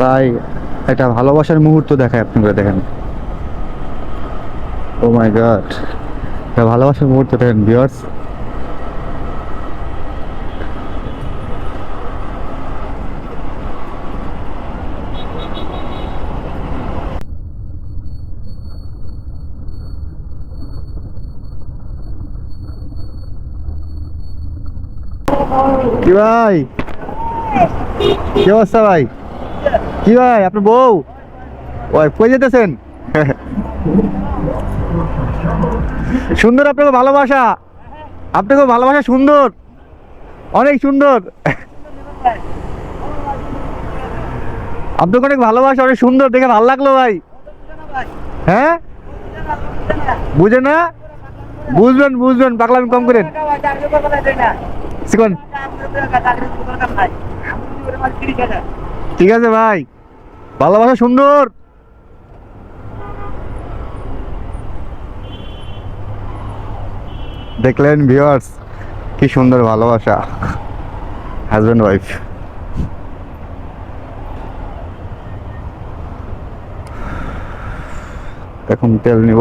তাই একটা ভালোবাসার মুহূর্ত দেখায় আপনারা দেখেন। ও মাই গড একটা ভালোবাসার মুহূর্ত, দেখেন ভিউয়ার্স কি ভাই? কি অবস্থা ভাই? কি ভাই, আপনার বউ? ওই, কই যেতেছেন? সুন্দর আপনাকে ভালোবাসা। আপনাকে ভালোবাসা সুন্দর। অনেক সুন্দর। আপনাকে অনেক ভালোবাসা, অনেক সুন্দর। দেখে ভালো লাগল ভাই। হ্যাঁ? বুঝে না? বুঝবেন বুঝবেন, পাগলামি কম করেন। ঠিক আছে ভাই। ভালোবাসা সুন্দর। দেখলেন ভিউয়ার্স কি সুন্দর ভালোবাসা। হাজব্যান্ড ওয়াইফ এখন তেল নিব।